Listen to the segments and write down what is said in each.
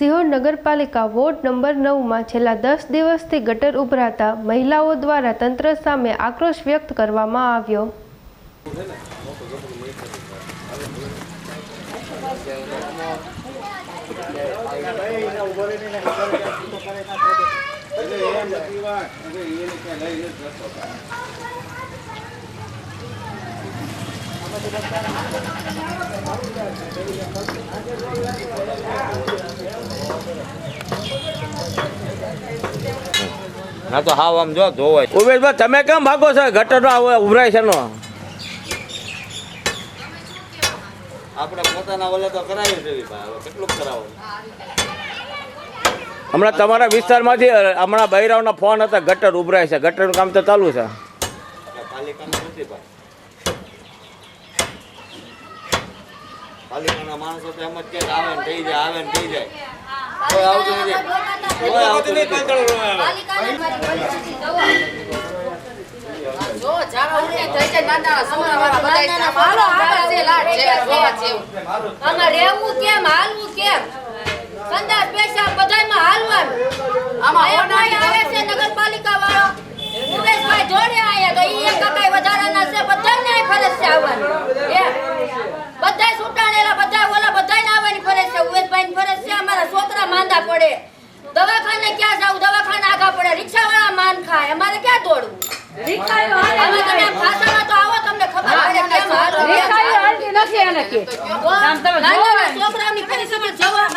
સિહોર નગરપાલિકા ward number નવમાં છેલ્લા દસ દિવસથી ગટર ઉભરાતા મહિલાઓ દ્વારા તંત્ર સામે આક્રોશ વ્યક્ત કરવામાં આવ્યો. ના તો હાવ આમ જો જોવાય. ઉમેશભાઈ તમે કેમ ભાગો છો? ગટર ઉભરાય છે નો. આપણે પોતાના ઓલે તો કરાવી છે કેટલું કરાવો? હમણાં તમારા વિસ્તારમાંથી હમણાં બૈરાવના ફોન હતા ગટર ઉભરાય છે. ગટરનું કામ તો ચાલુ છે. પાલિકાનું નથી ભાઈ. પાલિકાના માણસો તો એમ જ કે આવે ને થઈ જાય આવે ને થઈ જાય. કોઈ આવતું નથી. કોઈ નથી. નગરપાલિકા વાળો જોડે આયા તો ઈ એક કાંઈ વધારાના છે બધાને ફરજ છે આવવાની. છૂટાણેલા બધા ઓલા બધાને આવવાની ફરજ છે ઉમેશભાઈની ફરજ છે અમારા છોકરા માંદા પડે. દવાખાને ક્યાં જાવ દવાખાને આગા પડે. રિક્ષાવાળા માન ખાય. અમારે ક્યાં દોડવું? અમે તમે ભાષામાં તો આવો તમને ખબર પડે કેમ હાલવું કેમ. નાના છોકરાઓની પરિસ્થિતિ જોવા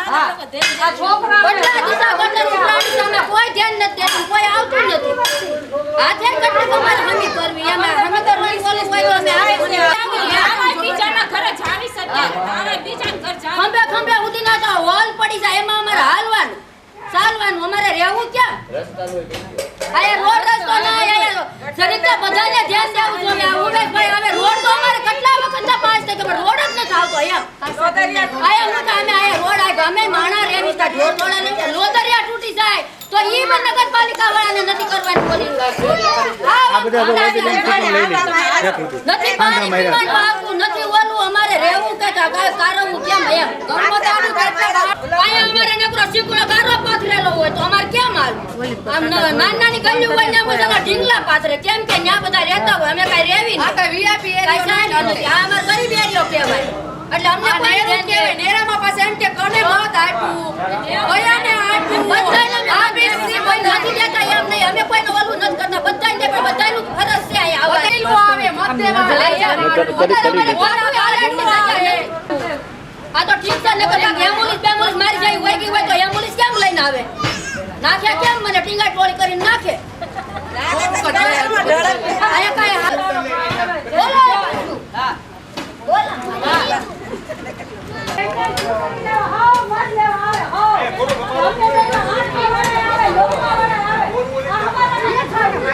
બદલા દિશા ગટર ઉભરાણી સામે કોઈ ધ્યાન નથી દેતું કોઈ આવતું નથી. હાથે કેટલી તમારે હમી કરવી અમે હમી કરવાની પોલીસ હોય તો અમે આવે છે ખંભે ખંભે ઉડીના તો હોલ પડી જાય એમાં અમારે હાલવાનું ચાલવાનું અમારે રહેવું ક્યાં? આયા રોડ રસ્તો ના આયા જરીક બધાને ધ્યાન દેવું જોઈએ. ઉમેશભાઈ હવે રોડ તો અમારે કેટલા વખત પાસ થઈ ગયો રોડ જ નથી આવતો અહીંયા. આયા હું અમે આયા રોડ આવ્યો અમે માણા રેવી તા ઢોર તોડા ને લોદરિયા તૂટી જાય તો ઈ પણ નગરપાલિકા વાળાને નથી કરવાની બોલી આ બધા નથી પાણી નથી અમારે રહેવું કે કારવું કેમ એમ. ગમતાનું આયા અમારે નકરો શીકડો ગારો પાથરેલો હોય તો અમારે કેમ હાલ? આમ નાની નાની ગલીઓ હોય ને બધા ઢીંગલા પાથરે. કેમ કે ન્યા બધા રહેતા હોય અમે કાંઈ આ કાંઈ એરિયો સાંજ નથી. આ અમારે ગરીબ એરિયો કહેવાય. એટલે અમને કોઈ એવું કહેવાય. નેરામાં પાસે એમ કે કોને મત આપ્યું. કયાને આપ્યું. બધાને આ બેસી કોઈ નથી દેતા એમ નહીં અમે કોઈને ઓલું નથી કરતા બધાને દે પણ બધાનું ફરજ છે અહીંયા આવવાની. બધાયલું આવે મત દેવા લઈ આવે. જવાનું. કરી- કરી અમારે કોઈ આવે એટલી જગ્યા નથી. આ તો ઠીક છે ને કદાચ એમ્બ્યુલન્સ બેમ્બ્યુલન્સ મારી જાય હોય ગઈ હોય તો એમ્બ્યુલન્સ કેમ લઈને આવે? નાખે કેમ મને? ટીંગા ટોળી કરીને નાખે. બોલો બોલો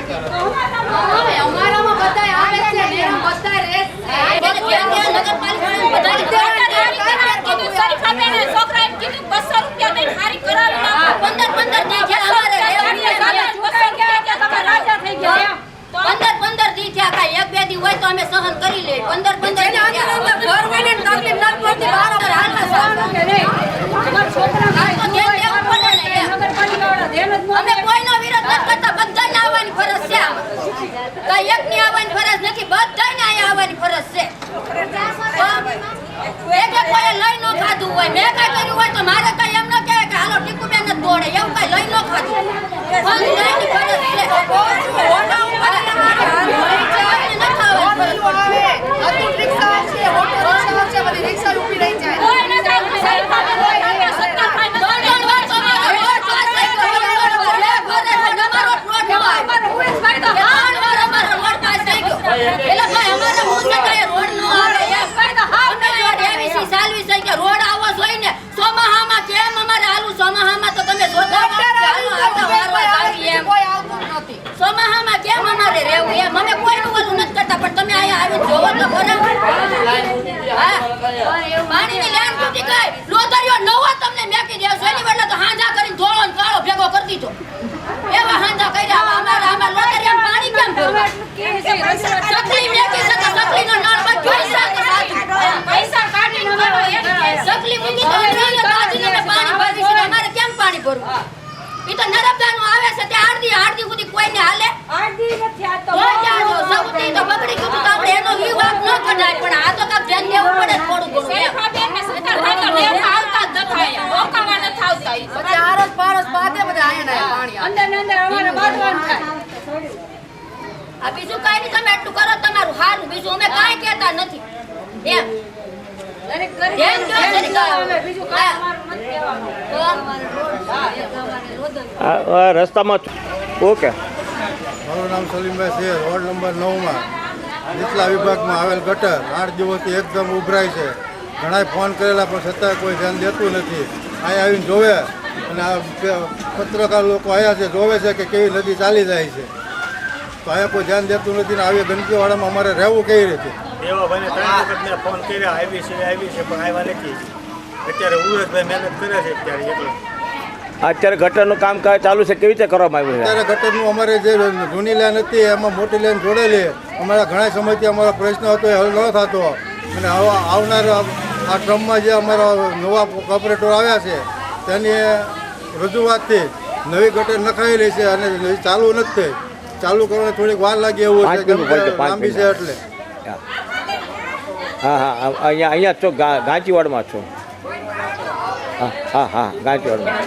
હવે અમારામાં બધાય આવે છે નેરામાં બધાય રહે છે. એને ધ્યાન દે, નગરપાલિકાને બધાને પંદર પંદર દી થયા અમારે પંદર પંદર દી થયા કાંઈ એક બે દી હોય સહન કરી લે. પંદર પંદર ઘર તકલીફ ન પડતી, બરાબર ને અમે કોઈનો વિરોધ નથી કરતા બધાને આવવાની ફરજ છે કઈ એક ની આવવાની ફરજ નથી બધાને અહીંયા આવવાની ફરજ છે. એક કોઈએ લઈ ન ખાધું હોય મેં કાંઈ કર્યું હોય તો મારે કઈ એમ ન કહેવાય કે હાલો ટીકુબેન જ દોડે એવું કઈ લઈ ન ખાધું ફંડ લઈની ફરજ છે ઓલા ઉપર આપણે ન ખાવાની ફરજ આવે. અતુલ રિક્ષા છે, ઓટો રિક્ષા છે, બધી રિક્ષા ઊભી રહી જાય. ત્રણ ત્રણ વાર તો અમારો રોડ પાસ થઈ ગયો. રોડ પર બે ઘરે રોડ અમારો રોડ ન આવ્યો. ત્રણ વાર અમારો રોડ પાસ થઈ ગયો. એટલે ભાઈ અમારે હું છે કાંઈ રોડ ન આવે એમ. અમે રોડ એવી સી ચાલવી છે કે રોડ આવો જોઈએ ને. ચોમાહામાં કેમ અમારે હાલું? ચોમાહામાં તો તમે જોતા હો કે હાલો આટા વારવા જાવી એમ. કોઈ આવતું નથી. ચોમાહામાં કેમ અમારે રહેવું એમ? અમે કોઈનું ઓલું નથી કરતા, પણ તમે અહીંયા આવી જોવો તો ખરા. હા. પાણીની લાઈન તૂટી ગઈ. લોધરીઓ નવો તમને મેકી દેવ એની બદલે તો હાંજા કરીને ધોળો ને કાળો ભેગો કરી દીધો. એવા હાંજા કર્યા. અમારા- અમારા લોધરીયામાં પાણી કેમ ભરવું? સકલી મેકી છે તો સકલીનો નળ બધો સાથે સાચું. સકલી મૂકી તો અમે પાણી ભરી છે. અમારે આ બીજું કાંઈ નહીં તમે એટલું કરો તમારું હારું. બીજું અમે કાંઈ કહેતા નથી. એમ. રસ્તામાં ઓકે. મારું નામ સલીમભાઈ છે વોર્ડ નંબર નવમાં. નીચલા વિભાગમાં આવેલ ગટર. આઠ દિવસથી એકદમ ઉભરાય છે. ઘણાય ફોન કરેલા પણ છતાંય કોઈ ધ્યાન દેતું નથી. અહીં આવીને જોવે. અને પત્રકાર લોકો આવ્યા છે જોવે છે કે કેવી નદી ચાલી જાય છે. તો અહીંયા કોઈ ધ્યાન દેતું નથી ને આવી ગંદકીવાળામાં અમારે રહેવું કઈ રીતે? દેવાભાઈને ત્રણ વખત મેં ફોન કર્યા આવી છે આવી છે પણ આવ્યા નથી. અત્યારે ઉરજભાઈ મહેનત કરે છે અત્યારે એટલે અત્યારે ગટરનું કામ ચાલુ છે કેવી રીતે કરવામાં આવ્યું છે? અત્યારે ગટરનું અમારે જે જૂની લાઈન હતી એમાં મોટી લાઈન જોડેલી. અમારા ઘણા સમયથી અમારો પ્રશ્ન હતો એ હલ ન થતો. અને હવે આવનાર આ ટ્રમમાં જે અમારા નવા કોર્પોરેટર આવ્યા છે તેની રજૂઆતથી નવી ગટર નખાયેલી છે અને ચાલુ નથી થઈ. ચાલુ કરવાની થોડીક વાર લાગી એવું છે કે લાંબી છે એટલે. હા. હા અહીંયા અહીંયા છો ગાંચીવાડમાં છો. હા હા હા ગાંચીવાડમાં.